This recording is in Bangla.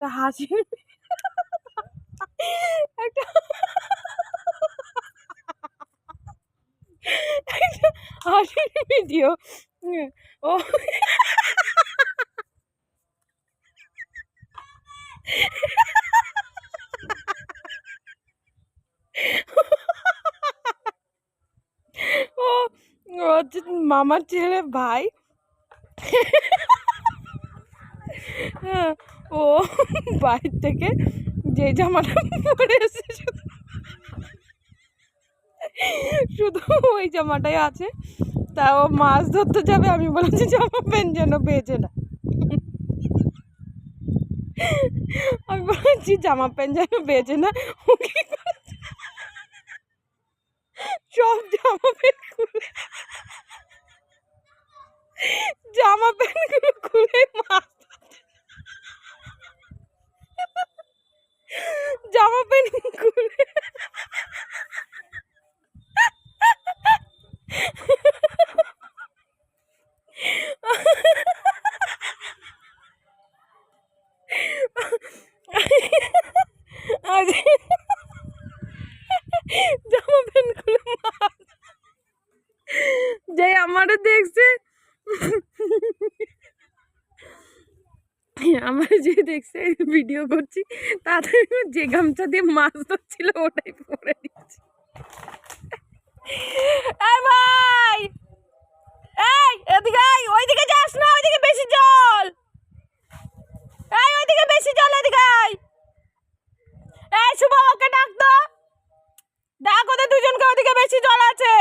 তা হাসি একটা একটা হাসির ভিডিও। ও হচ্ছে মামার ছেলে ভাই। হ্যাঁ, ও বাইর থেকে যে জামাটা পরে এসেছে শুধু ওই জামাটাই আছে। তা ও মাছ ধরতে যাবে, আমি বলেছি জামা প্যান্ট যেন বেজে না। আমি বলেছি জামা প্যান্ট যেন বেজে না? সব জামা প্যান্ট জামা প্যান্টগুলো জামা প্যান্ট যে আমারও দেখছে। আমার যে দেখছে ভিডিও করছি, তাতে যে গামছা দিয়ে মাছ ধরছিল, ওটাই পরে দিচ্ছি ভাই! ওইদিকে যাস না, ওইদিকে বেশি জল। ওইদিকে বেশি জল, এদিকে শুভ ওকে ডাক ওদের দুজনকে ওদিকে বেশি জল আছে।